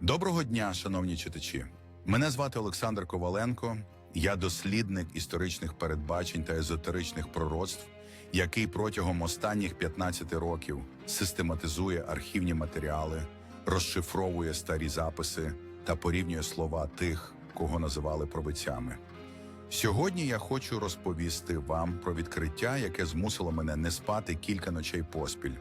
Доброго дня, шановні читачі. Мене звати Олександр Коваленко. Я дослідник історичних передбачень та езотеричних пророцтв, який протягом останніх 15 років систематизує архівні матеріали, розшифровує старі записи та порівнює слова тих, кого називали провидцями. Сьогодні я хочу розповісти вам про відкриття, яке змусило мене не спати кілька ночей поспіль.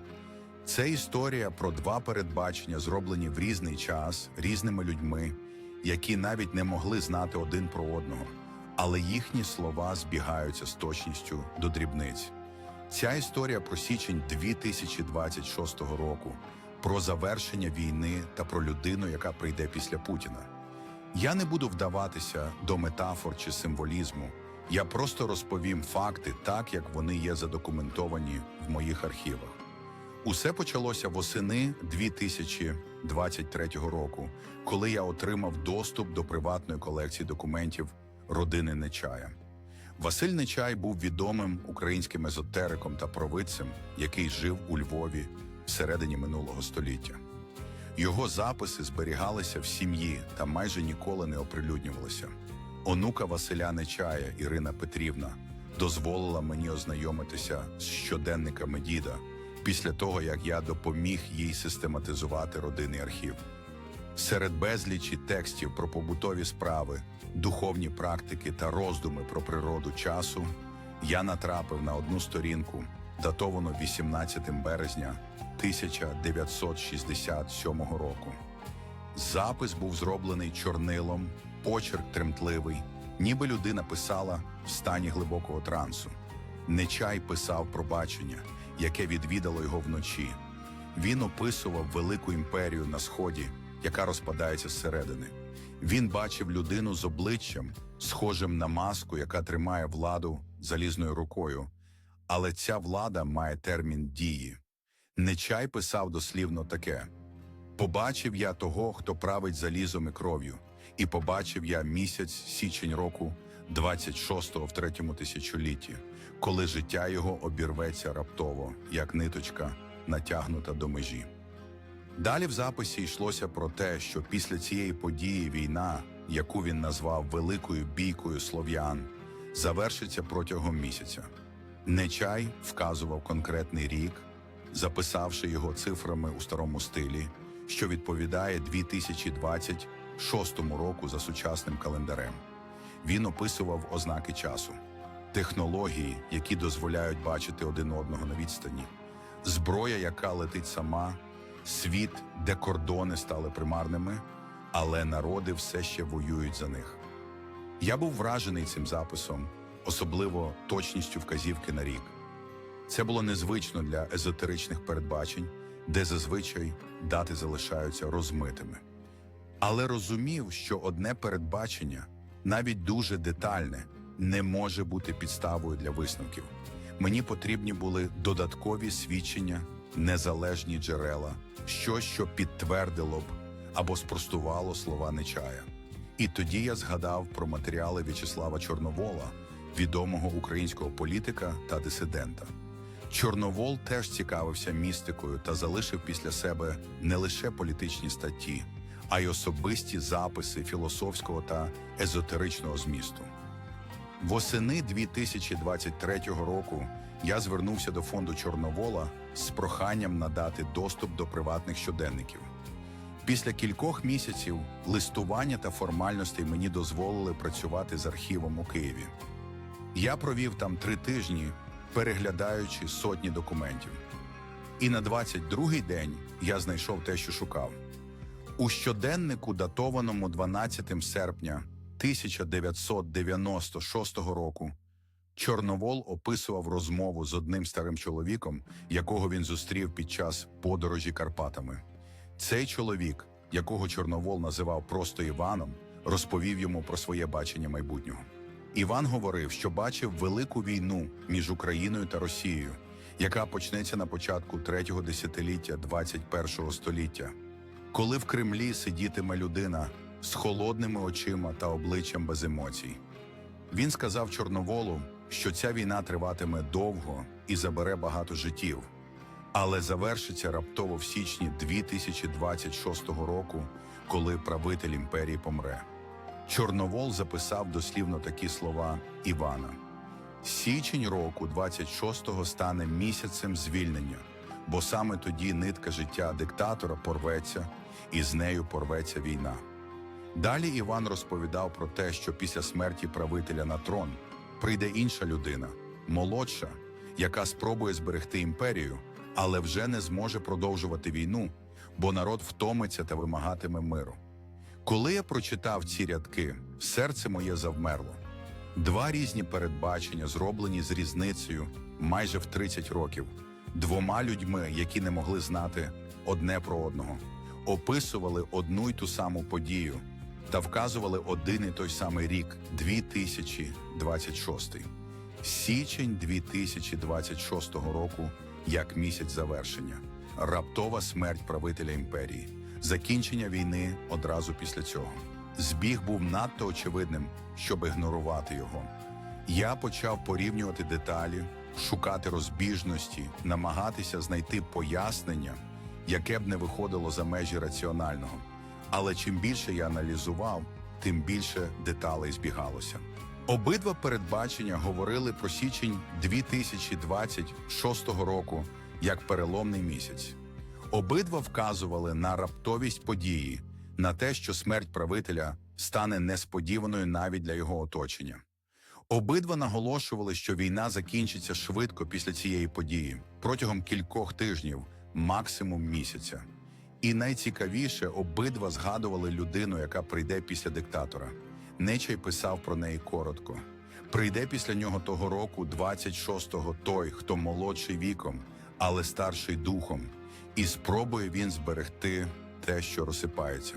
Це історія про два передбачення, зроблені в різний час різними людьми, які навіть не могли знати один про одного, але їхні слова збігаються з точністю до дрібниць. Ця історія про січень 2026 року, про завершення війни та про людину, яка прийде після Путіна. Я не буду вдаватися до метафор чи символізму. Я просто розповім факти так, як вони є задокументовані в моїх архівах. Усе почалося восени 2023 року, коли я отримав доступ до приватної колекції документів родини Нечая. Василь Нечай був відомим українським езотериком та провидцем, який жив у Львові всередині минулого століття. Його записи зберігалися в сім'ї та майже ніколи не оприлюднювалися. Онука Василя Нечая Ірина Петрівна дозволила мені ознайомитися з щоденниками діда після того, як я допоміг їй систематизувати родинний архів. Серед безлічі текстів про побутові справи, духовні практики та роздуми про природу часу я натрапив на одну сторінку, датовану 18 березня 1967 року. Запис був зроблений чорнилом, почерк тремтливий, ніби людина писала в стані глибокого трансу. Нечай писав про бачення, яке відвідало його вночі. Він описував велику імперію на сході, яка розпадається зсередини. Він бачив людину з обличчям, схожим на маску, яка тримає владу залізною рукою. Але ця влада має термін дії. Нечай писав дослівно таке: Побачив я того, хто править залізом і кров'ю, і побачив я місяць січень року 26-го в третьому тисячолітті, коли життя його обірветься раптово, як ниточка, натягнута до межі. Далі в записі йшлося про те, що після цієї події війна, яку він назвав Великою бійкою слов'ян, завершиться протягом місяця. Нечай вказував конкретний рік, записавши його цифрами у старому стилі, що відповідає 2026 року за сучасним календарем. Він описував ознаки часу, технології, які дозволяють бачити один одного на відстані, зброя, яка летить сама, світ, де кордони стали примарними, але народи все ще воюють за них. Я був вражений цим записом, особливо точністю вказівки на рік. Це було незвично для езотеричних передбачень, де зазвичай дати залишаються розмитими. Але розумів, що одне передбачення, навіть дуже детальне, не може бути підставою для висновків. Мені потрібні були додаткові свідчення, незалежні джерела, щось, що підтвердило б або спростувало слова Нечая. І тоді я згадав про матеріали В'ячеслава Чорновола, відомого українського політика та дисидента. Чорновол теж цікавився містикою та залишив після себе не лише політичні статті, а й особисті записи філософського та езотеричного змісту. Восени 2023 року я звернувся до фонду Чорновола з проханням надати доступ до приватних щоденників. Після кількох місяців листування та формальностей мені дозволили працювати з архівом у Києві. Я провів там три тижні, переглядаючи сотні документів. І на 22-й день я знайшов те, що шукав. У щоденнику, датованому 12 серпня 1996 року, Чорновол описував розмову з одним старим чоловіком, якого він зустрів під час подорожі Карпатами. Цей чоловік, якого Чорновол називав просто Іваном, розповів йому про своє бачення майбутнього. Іван говорив, що бачив велику війну між Україною та Росією, яка почнеться на початку третього десятиліття 21-го століття, коли в Кремлі сидітиме людина з холодними очима та обличчям без емоцій. Він сказав Чорноволу, що ця війна триватиме довго і забере багато життів. але завершиться раптово в січні 2026 року, коли правитель імперії помре. Чорновол записав дослівно такі слова Івана. Січень року 26-го стане місяцем звільнення, бо саме тоді нитка життя диктатора порветься, і з нею порветься війна. Далі Іван розповідав про те, що після смерті правителя на трон прийде інша людина, молодша, яка спробує зберегти імперію, але вже не зможе продовжувати війну, бо народ втомиться та вимагатиме миру. Коли я прочитав ці рядки, серце моє завмерло. Два різні передбачення, зроблені з різницею майже в 30 років, двома людьми, які не могли знати одне про одного, описували одну й ту саму подію та вказували один і той самий рік 2026. Січень 2026 року як місяць завершення, раптова смерть правителя імперії, закінчення війни одразу після цього. Збіг був надто очевидним, щоб ігнорувати його. Я почав порівнювати деталі, шукати розбіжності, намагатися знайти пояснення, яке б не виходило за межі раціонального. Але чим більше я аналізував, тим більше деталей збігалося. Обидва передбачення говорили про січень 2026 року як переломний місяць. Обидва вказували на раптовість події, на те, що смерть правителя стане несподіваною навіть для його оточення. Обидва наголошували, що війна закінчиться швидко після цієї події, протягом кількох тижнів, максимум місяця. І найцікавіше, обидва згадували людину, яка прийде після диктатора. Нечай писав про неї коротко. Прийде після нього того року, 26-го, той, хто молодший віком, але старший духом, і спробує він зберегти те, що розсипається.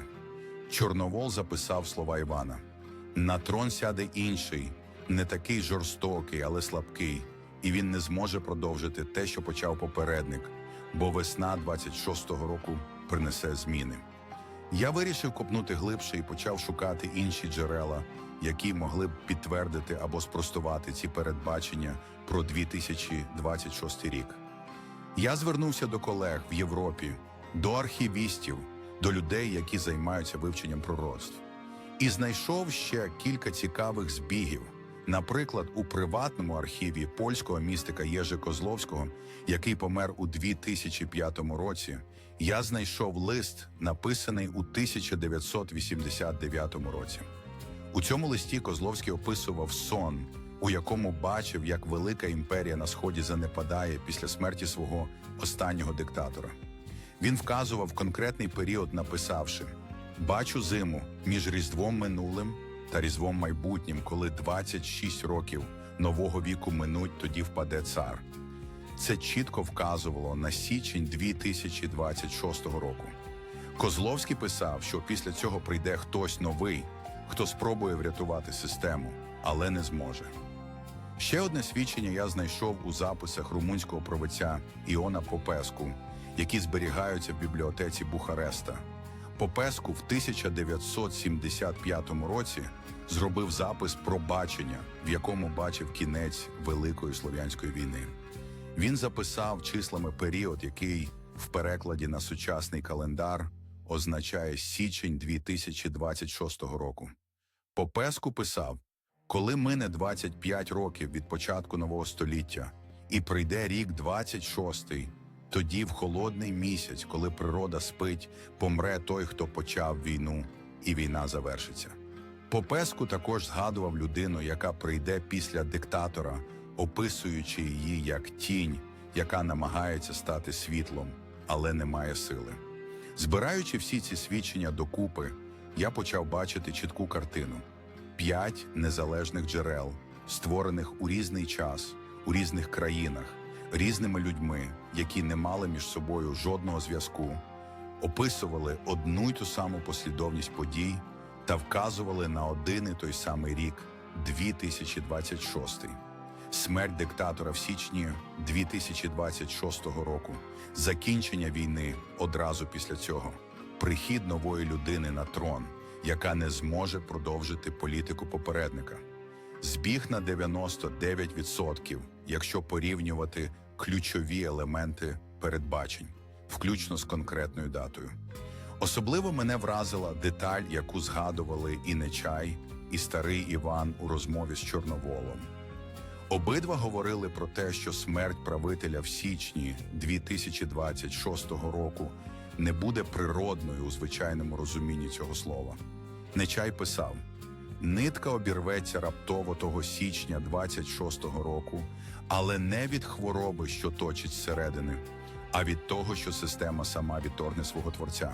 Чорновол записав слова Івана: на трон сяде інший, не такий жорстокий, але слабкий, і він не зможе продовжити те, що почав попередник, бо весна 26-го року принесе зміни. Я вирішив копнути глибше і почав шукати інші джерела, які могли б підтвердити або спростувати ці передбачення про 2026 рік. Я звернувся до колег в Європі, до архівістів, до людей, які займаються вивченням пророцтв, і знайшов ще кілька цікавих збігів. Наприклад, у приватному архіві польського містика Єжи Козловського, який помер у 2005 році, я знайшов лист, написаний у 1989 році. У цьому листі Козловський описував сон, у якому бачив, як велика імперія на сході занепадає після смерті свого останнього диктатора. Він вказував конкретний період, написавши: Бачу зиму між Різдвом минулим та Різдвом майбутнім, коли 26 років нового віку минуть, тоді впаде цар. Це чітко вказувало на січень 2026 року. Козловський писав, що після цього прийде хтось новий, хто спробує врятувати систему, але не зможе. Ще одне свідчення я знайшов у записах румунського провидця Іона Попеску, які зберігаються в бібліотеці Бухареста. Попеску в 1975 році зробив запис про бачення, в якому бачив кінець Великої Слов'янської війни. Він записав числами період, який в перекладі на сучасний календар означає січень 2026 року. Попеску писав: коли мине 25 років від початку нового століття і прийде рік 26-й, тоді в холодний місяць, коли природа спить, помре той, хто почав війну, і війна завершиться. Попеску також згадував людину, яка прийде після диктатора, описуючи її як тінь, яка намагається стати світлом, але не має сили. Збираючи всі ці свідчення докупи, я почав бачити чітку картину: п'ять незалежних джерел, створених у різний час, у різних країнах, різними людьми, які не мали між собою жодного зв'язку, описували одну й ту саму послідовність подій та вказували на один і той самий рік 2026. Смерть диктатора в січні 2026 року, закінчення війни одразу після цього, прихід нової людини на трон, яка не зможе продовжити політику попередника. Збіг на 99%, якщо порівнювати ключові елементи передбачень, включно з конкретною датою. Особливо мене вразила деталь, яку згадували і Нечай, і старий Іван у розмові з Чорноволом. Обидва говорили про те, що смерть правителя в січні 2026 року не буде природною у звичайному розумінні цього слова. Нечай писав: нитка обірветься раптово того січня 26-го року, але не від хвороби, що точить зсередини, а від того, що система сама відторгне свого творця.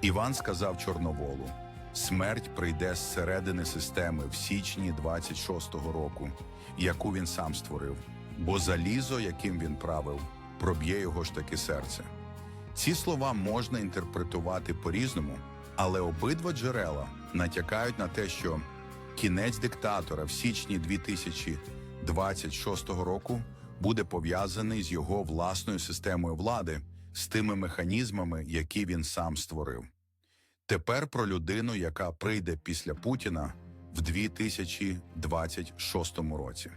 Іван сказав Чорноволу: смерть прийде зсередини системи в січні 26-го року, яку він сам створив, бо залізо, яким він правив, проб'є його ж таки серце. Ці слова можна інтерпретувати по-різному, але обидва джерела натякають на те, що кінець диктатора в січні 2026 року буде пов'язаний з його власною системою влади, з тими механізмами, які він сам створив. Тепер про людину, яка прийде після Путіна в 2026 році.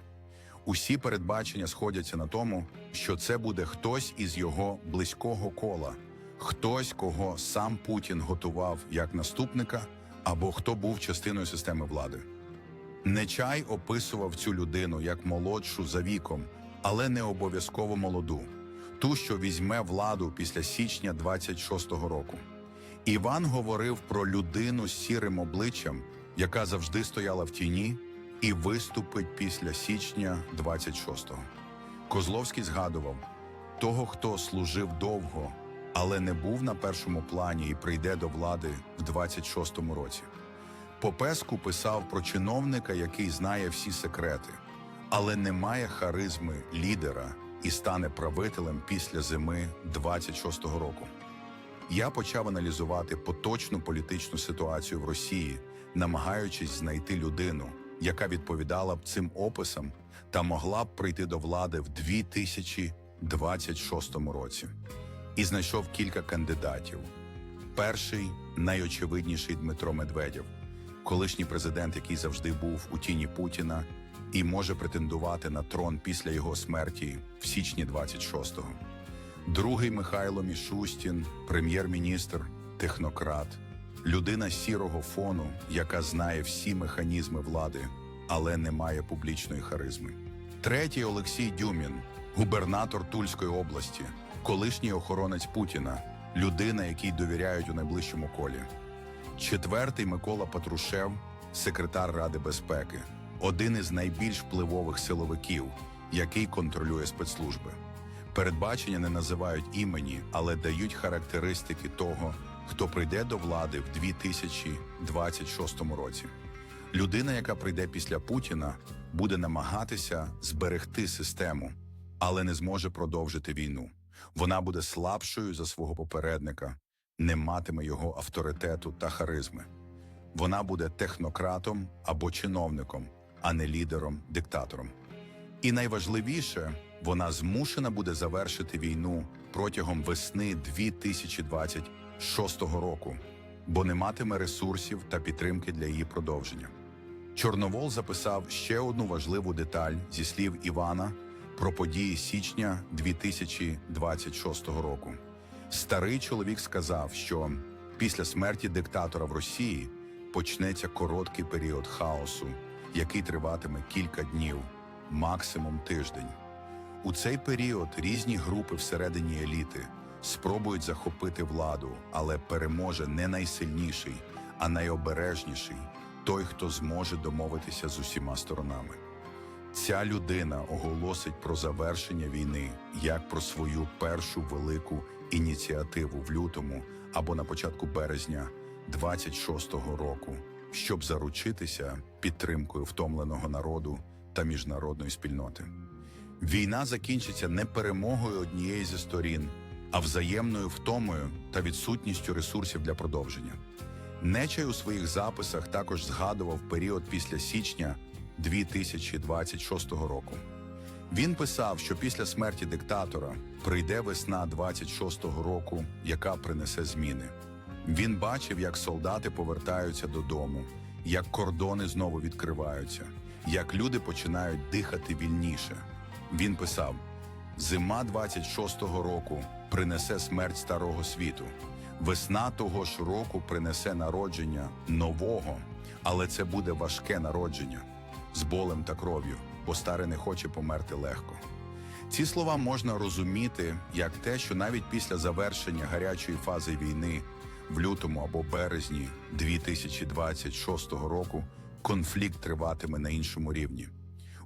Усі передбачення сходяться на тому, що це буде хтось із його близького кола, хтось, кого сам Путін готував як наступника, або хто був частиною системи влади. Нечай описував цю людину як молодшу за віком, але не обов'язково молоду, ту, що візьме владу після січня 26-го року. Іван говорив про людину з сірим обличчям, яка завжди стояла в тіні, і виступить після січня 26-го. Козловський згадував того, хто служив довго, але не був на першому плані і прийде до влади в 26-му році. Попеску писав про чиновника, який знає всі секрети, але не має харизми лідера і стане правителем після зими 26-го року. Я почав аналізувати поточну політичну ситуацію в Росії, намагаючись знайти людину, яка відповідала б цим описам та могла б прийти до влади в 2026 році. І знайшов кілька кандидатів. Перший найочевидніший Дмитро Медведєв, колишній президент, який завжди був у тіні Путіна і може претендувати на трон після його смерті в січні 26-го. Другий Михайло Мішустін, прем'єр-міністр, технократ, людина сірого фону, яка знає всі механізми влади, але не має публічної харизми. Третій Олексій Дюмін, губернатор Тульської області, колишній охоронець Путіна, людина, якій довіряють у найближчому колі. Четвертий Микола Патрушев, секретар Ради безпеки, один із найбільш впливових силовиків, який контролює спецслужби. Передбачення не називають імені, але дають характеристики того, хто прийде до влади в 2026 році. Людина, яка прийде після Путіна, буде намагатися зберегти систему, але не зможе продовжити війну. Вона буде слабшою за свого попередника, не матиме його авторитету та харизми. Вона буде технократом або чиновником, а не лідером, диктатором. І найважливіше, вона змушена буде завершити війну протягом весни 2026 року, бо не матиме ресурсів та підтримки для її продовження. Чорновол записав ще одну важливу деталь зі слів Івана про події січня 2026 року. Старий чоловік сказав, що після смерті диктатора в Росії почнеться короткий період хаосу, який триватиме кілька днів, максимум тиждень. У цей період різні групи всередині еліти спробують захопити владу, але переможе не найсильніший, а найобережніший той, хто зможе домовитися з усіма сторонами. Ця людина оголосить про завершення війни як про свою першу велику ініціативу в лютому або на початку березня 26-го року, щоб заручитися підтримкою втомленого народу та міжнародної спільноти. Війна закінчиться не перемогою однієї зі сторін, а взаємною втомою та відсутністю ресурсів для продовження. Нечай у своїх записах також згадував період після січня 2026 року. Він писав, що після смерті диктатора прийде весна 26-го року, яка принесе зміни. Він бачив, як солдати повертаються додому, як кордони знову відкриваються, як люди починають дихати вільніше. Він писав: зима 26-го року принесе смерть старого світу. Весна того ж року принесе народження нового, але це буде важке народження з болем та кров'ю, бо старе не хоче померти легко. Ці слова можна розуміти як те, що навіть після завершення гарячої фази війни в лютому або березні 2026 року конфлікт триватиме на іншому рівні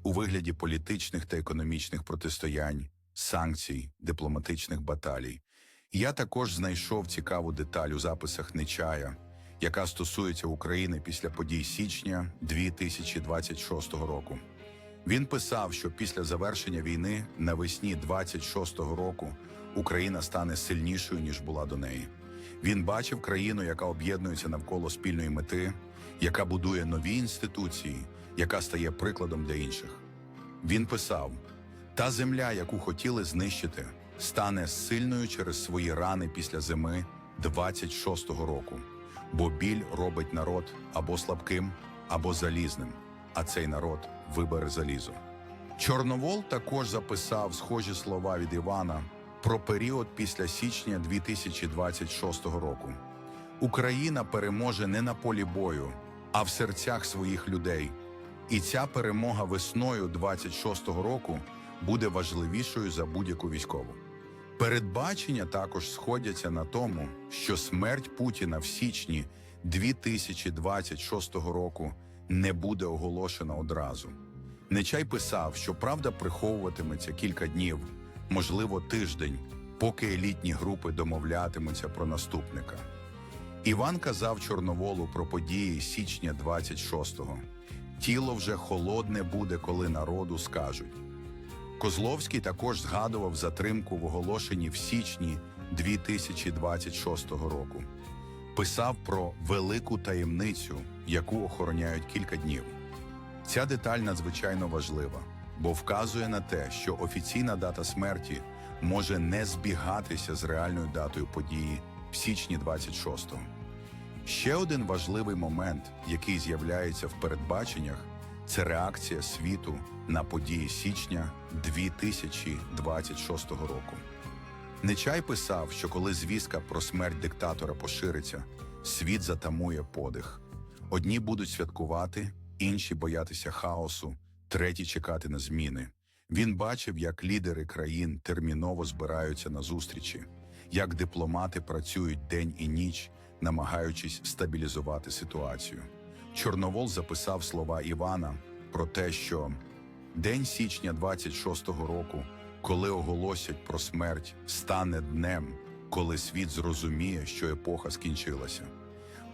у вигляді політичних та економічних протистоянь, санкцій, дипломатичних баталій. Я також знайшов цікаву деталь у записах Нечая, яка стосується України після подій січня 2026 року. Він писав, що після завершення війни навесні 26-го року Україна стане сильнішою ніж була до неї. Він бачив країну, яка об'єднується навколо спільної мети, яка будує нові інституції, яка стає прикладом для інших. Він писав: та земля, яку хотіли знищити, стане сильною через свої рани після зими 26-го року, бо біль робить народ або слабким, або залізним, а цей народ вибере залізо. Чорновол також записав схожі слова від Івана про період після січня 2026 року. Україна переможе не на полі бою, а в серцях своїх людей. І ця перемога весною 26-го року буде важливішою за будь-яку військову. Передбачення також сходяться на тому, що смерть Путіна в січні 2026 року не буде оголошена одразу. Нечай писав, що правда приховуватиметься кілька днів, можливо, тиждень, поки елітні групи домовлятимуться про наступника. Іван казав Чорноволу про події січня 26-го. Тіло вже холодне буде, коли народу скажуть. Козловський також згадував затримку в оголошенні в січні 2026 року. Писав про велику таємницю, яку охороняють кілька днів. Ця деталь надзвичайно важлива, бо вказує на те, що офіційна дата смерті може не збігатися з реальною датою події в січні 26-го. Ще один важливий момент, який з'являється в передбаченнях, це реакція світу на події січня 2026 року. Нечай писав, що коли звістка про смерть диктатора пошириться, світ затамує подих. Одні будуть святкувати, інші боятися хаосу, треті чекати на зміни. Він бачив, як лідери країн терміново збираються на зустрічі, як дипломати працюють день і ніч, намагаючись стабілізувати ситуацію. Чорновол записав слова Івана про те, що день січня 26-го року, коли оголосять про смерть, стане днем, коли світ зрозуміє, що епоха скінчилася.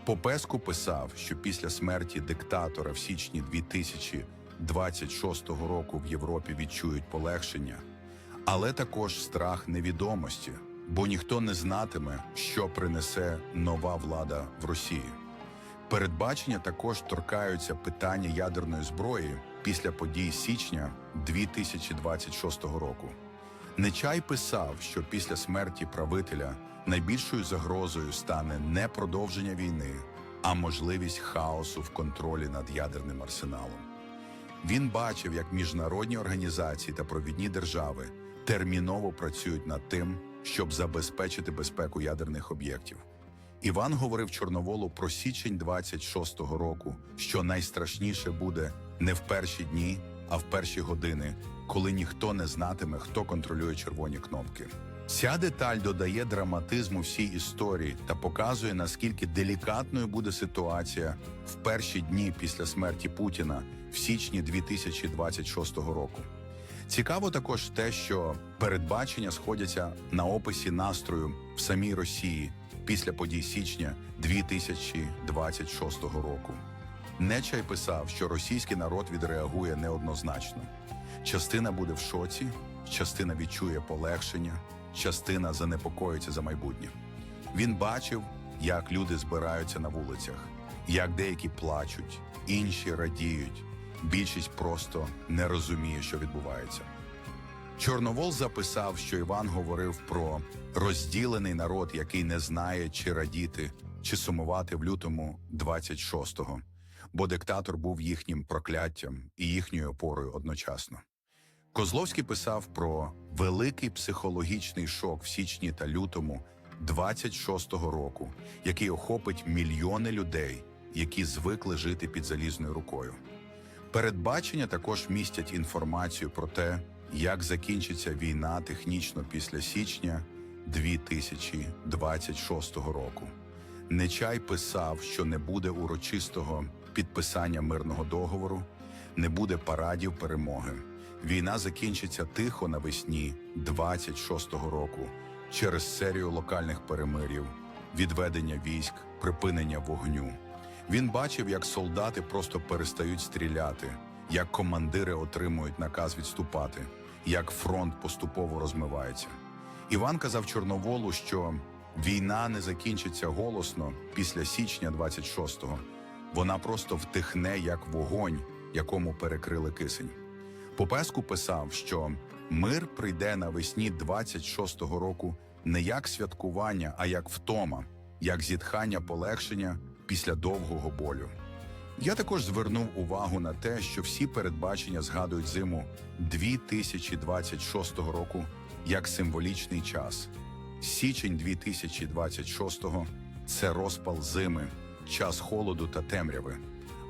Попеску писав, що після смерті диктатора в січні 2026 року в Європі відчують полегшення, але також страх невідомості, бо ніхто не знатиме, що принесе нова влада в Росії. Передбачення також торкаються питання ядерної зброї після подій січня 2026 року. Нечай писав, що після смерті правителя найбільшою загрозою стане не продовження війни, а можливість хаосу в контролі над ядерним арсеналом. Він бачив, як міжнародні організації та провідні держави терміново працюють над тим, щоб забезпечити безпеку ядерних об'єктів. Іван говорив Чорноволу про січень 26-го року, що найстрашніше буде не в перші дні, а в перші години, коли ніхто не знатиме, хто контролює червоні кнопки. Ця деталь додає драматизму всій історії та показує, наскільки делікатною буде ситуація в перші дні після смерті Путіна в січні 2026 року. Цікаво також те, що передбачення сходяться на описі настрою в самій Росії після подій січня 2026 року. Нечай писав, що російський народ відреагує неоднозначно. Частина буде в шоці, частина відчує полегшення, частина занепокоїться за майбутнє. Він бачив, як люди збираються на вулицях, як деякі плачуть, інші радіють. Більшість просто не розуміє, що відбувається. Чорновол записав, що Іван говорив про розділений народ, який не знає, чи радіти, чи сумувати в лютому 26-го, бо диктатор був їхнім прокляттям і їхньою опорою одночасно. Козловський писав про великий психологічний шок в січні та лютому 26-го року, який охопить мільйони людей, які звикли жити під залізною рукою. Передбачення також містять інформацію про те, як закінчиться війна технічно після січня 2026 року. Нечай писав, що не буде урочистого підписання мирного договору, не буде парадів перемоги. Війна закінчиться тихо навесні 26-го року через серію локальних перемирів, відведення військ, припинення вогню. Він бачив, як солдати просто перестають стріляти, як командири отримують наказ відступати, як фронт поступово розмивається. Іван казав Чорноволу, що війна не закінчиться голосно після січня 26-го. Вона просто втихне як вогонь, якому перекрили кисень. Попеску писав, що мир прийде навесні 26-го року не як святкування, а як втома, як зітхання полегшення після довгого болю. Я також звернув увагу на те, що всі передбачення згадують зиму 2026 року як символічний час. Січень 2026 – це розпал зими, час холоду та темряви,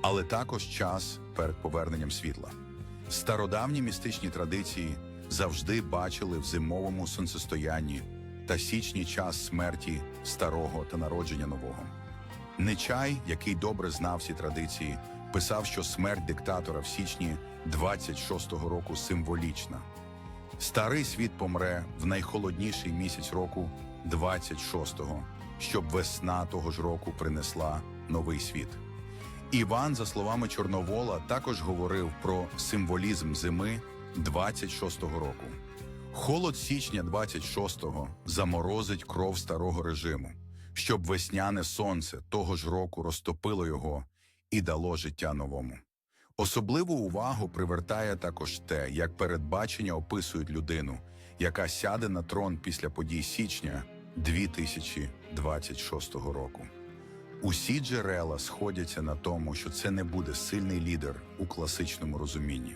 але також час перед поверненням світла. Стародавні містичні традиції завжди бачили в зимовому сонцестоянні та січні час смерті старого та народження нового. Нечай, який добре знав ці традиції, писав, що смерть диктатора в січні 26-го року символічна. Старий світ помре в найхолодніший місяць року 26-го, щоб весна того ж року принесла новий світ. Іван, за словами Чорновола, також говорив про символізм зими 26-го року. Холод січня 26-го заморозить кров старого режиму, щоб весняне сонце того ж року розтопило його і дало життя новому. Особливу увагу привертає також те, як передбачення описують людину, яка сяде на трон після подій січня 2026 року. Усі джерела сходяться на тому, що це не буде сильний лідер у класичному розумінні.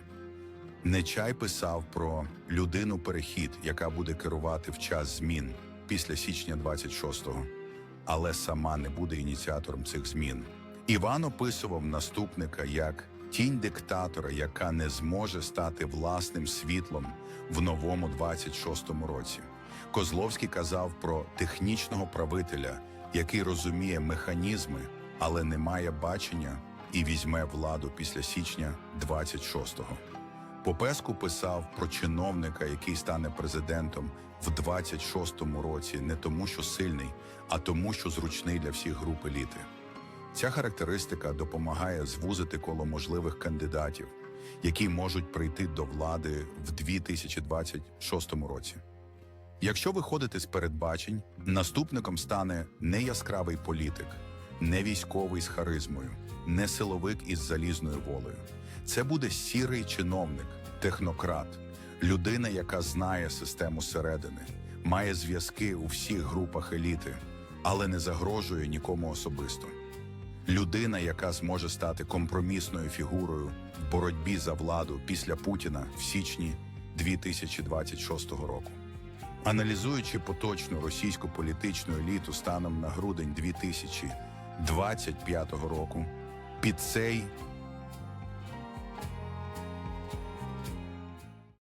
Нечай писав про людину перехід, яка буде керувати в час змін після січня 26-го, але сама не буде ініціатором цих змін. Іван описував наступника як тінь диктатора, яка не зможе стати власним світлом в новому 26-му році. Козловський казав про технічного правителя, який розуміє механізми, але не має бачення і візьме владу після січня 26-го. Попеску писав про чиновника, який стане президентом в 26-му році, не тому, що сильний, а тому, що зручний для всіх груп еліти. Ця характеристика допомагає звузити коло можливих кандидатів, які можуть прийти до влади в 2026 році. Якщо виходити з передбачень, наступником стане не яскравий політик, не військовий з харизмою, не силовик із залізною волею. Це буде сірий чиновник, технократ, людина, яка знає систему середини, має зв'язки у всіх групах еліти, але не загрожує нікому особисто. Людина, яка зможе стати компромісною фігурою в боротьбі за владу після Путіна в січні 2026 року. Аналізуючи поточну російську політичну еліту станом на грудень 2025 року, під цей